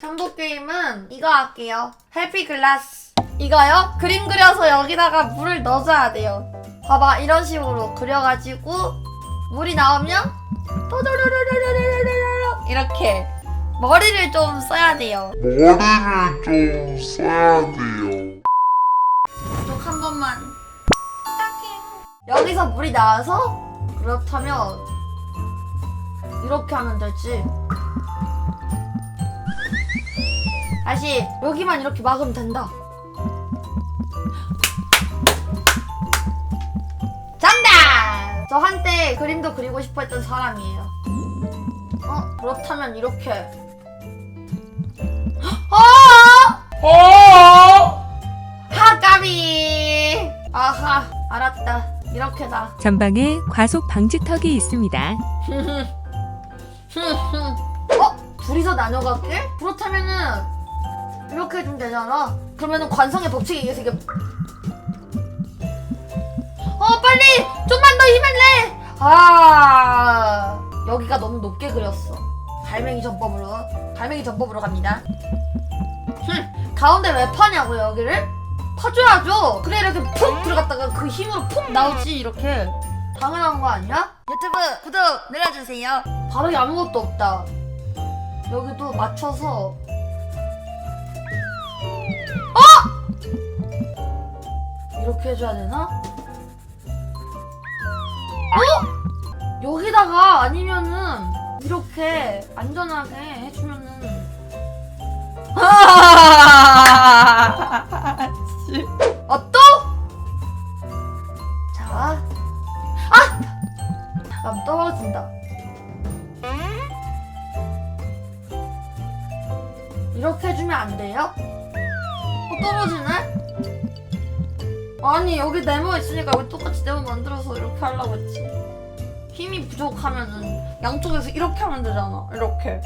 정보 게임은 이거 할게요. 해피 글라스. 이거요? 그림 그려서 여기다가 물을 넣어줘야 돼요. 봐봐, 이런 식으로 그려가지고 물이 나오면 또도로로로로로로로 이렇게 머리를 좀 써야 돼요. 머리를 좀 써야 돼요. 쪽한 번만. 여기서 물이 나와서 그렇다면 이렇게 하면 되지. 다시 여기만 이렇게 막으면 된다. 정답! 저 한때 그림도 그리고 싶어 했던 사람이에요. 어? 그렇다면 이렇게. 어! 어! 하까비 아하 알았다 이렇게다 전방에 과속 방지턱이 있습니다. 어? 둘이서 나눠 갈게? 그렇다면은 이렇게 해주면 되잖아. 그러면은 관성의 법칙에 의해서 이게 어 빨리! 좀만 더 힘을 내! 아 여기가 너무 높게 그렸어. 갈매기 전법으로 갈매기 전법으로 갑니다. 흠, 가운데 왜 파냐고 여기를? 파줘야죠! 그래 이렇게 푹 들어갔다가 그 힘으로 푹 나오지 이렇게. 당연한 거 아니야? 유튜브 구독 눌러주세요. 바닥에 아무것도 없다. 여기도 맞춰서 이렇게 해줘야 되나? 어? 여기다가 아니면은 이렇게 안전하게 해주면은 어 또? 자, 아! 잠깐 떨어진다. 이렇게 해주면 안 돼요? 어, 떨어지네? 아니 여기 네모 있으니까 왜 똑같이 네모 만들어서 이렇게 하려고 했지? 힘이 부족하면은 양쪽에서 이렇게 하면 되잖아. 이렇게.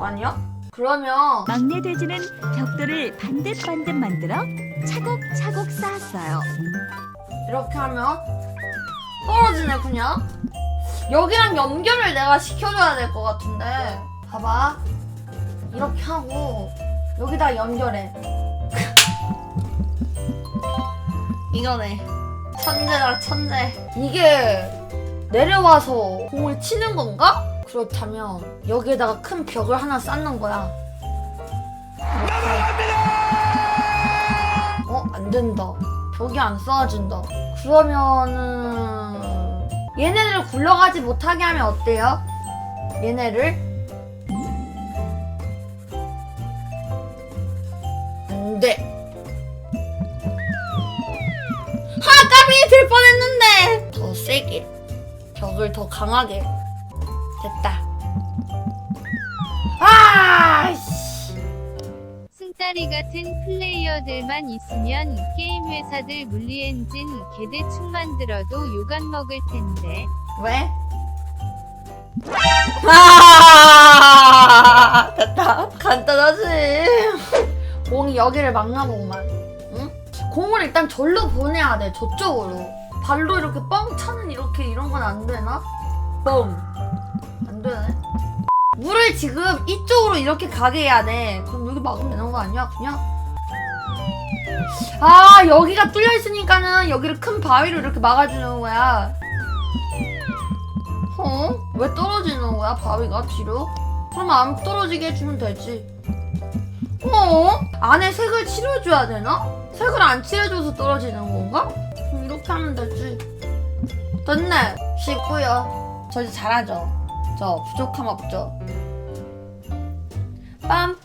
아니야? 그러면 막내 돼지는 벽돌을 반듯반듯 만들어 차곡차곡 쌓았어요. 이렇게 하면 떨어지네 그냥 여기랑 연결을 내가 시켜줘야 될 것 같은데 봐봐 이렇게 하고 여기다 연결해 이거네 천재다 천재 이게 내려와서 공을 치는 건가? 그렇다면 여기에다가 큰 벽을 하나 쌓는 거야 이렇게. 어? 안 된다. 벽이 안 쌓아진다. 그러면은 얘네를 굴러가지 못하게 하면 어때요? 얘네를 안 돼. 될 뻔했는데 더 세게 벽을 더 강하게 됐다. 아! 씨. 승따리 같은 플레이어들만 있으면 게임 회사들 물리 엔진 개대충 만들어도 욕안 먹을 텐데. 왜? 아, 됐다. 간단하지. 공이 여기를 막나 보구만. 응? 공을 일단 절로 보내야 돼. 저쪽으로. 발로 이렇게 뻥 차는 이렇게 이런 건 안 되나? 뻥. 안 되네. 물을 지금 이쪽으로 이렇게 가게 해야 돼. 그럼 여기 막으면 되는 거 아니야? 그냥? 아, 여기가 뚫려 있으니까는 여기를 큰 바위로 이렇게 막아주는 거야. 어? 왜 떨어지는 거야 바위가 뒤로? 그럼 안 떨어지게 해주면 되지 어? 안에 색을 칠해줘야 되나? 색을 안 칠해줘서 떨어지는 건가? 이렇게 하면 되지 됐네 쉽고요 저 이제 잘하죠 저 부족함 없죠 빰